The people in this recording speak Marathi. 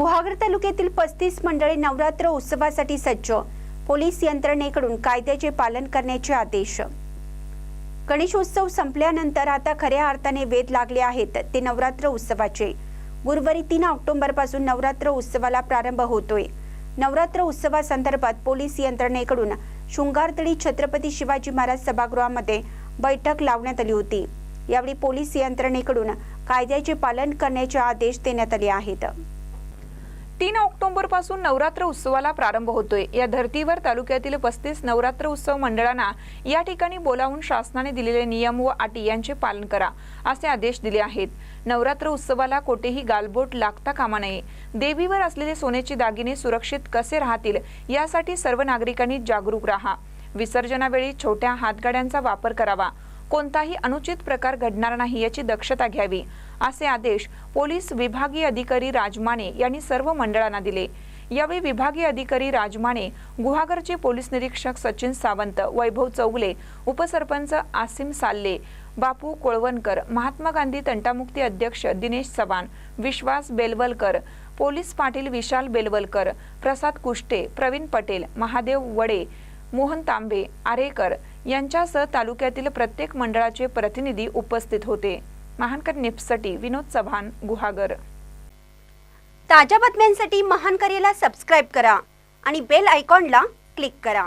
गुहागर तालुक्यातील पस्तीस मंडळे नवरात्र उत्सवासाठी सज्ज. पोलीस यंत्रणेकडून कायद्याचे पालन करण्याचे आदेश. गणेशोत्सव संपल्यानंतर आता खऱ्या अर्थाने वेध लागले आहेत. ते नवरात्र उत्सवाचे. गुरुवारी तीन ऑक्टोबरपासून नवरात्र उत्सवाला प्रारंभ होतोय. नवरात्र उत्सवासंदर्भात पोलीस यंत्रणेकडून शृंगारतळी छत्रपती शिवाजी महाराज सभागृहामध्ये बैठक लावण्यात आली होती. यावेळी पोलीस यंत्रणेकडून कायद्याचे पालन करण्याचे आदेश देण्यात आले आहेत. तीन ऑक्टोबरपासून नवरात्र उत्सवाला प्रारंभ होतोय. या धर्तीवर तालुक्यातील पस्तीस नवरात्र उत्सव मंडळांना या ठिकाणी बोलावून शासनाने दिलेले नियम व अटी यांचे पालन करा असे आदेश दिले आहेत. नवरात्र उत्सवाला कोठेही गालबोट लागता कामा नये. देवीवर असलेले सोन्याचे दागिने सुरक्षित कसे राहतील यासाठी सर्व नागरिकांनी जागरूक राहा. विसर्जनावेळी छोट्या हातगाड्यांचा वापर करावा. कोणताही अनुचित प्रकार घडणार नाही याची दक्षता घ्यावी असे आदेश पोलीस विभागीय अधिकारी राजमाने यांनी सर्व मंडळांना दिले. यावेळी विभागीय अधिकारी राजमाने गुहागरचे पोलीस निरीक्षक सचिन सावंत वैभव चौगले उपसरपंच आसिम साल्ले बापू कोळवणकर महात्मा गांधी तंटामुक्ती अध्यक्ष दिनेश चव्हाण विश्वास बेलवलकर पोलीस पाटील विशाल बेलवलकर प्रसाद कुष्टे प्रवीण पटेल महादेव वडे मोहन तांबे आरेकर यांच्यासह तालुक्यातील प्रत्येक मंडळाचे प्रतिनिधी उपस्थित होते. महानकर निप्ससाठी विनोद चव्हाण गुहागर. ताज्या बातम्यांसाठी महानकरेला सबस्क्राईब करा आणि बेल आयकॉनला क्लिक करा.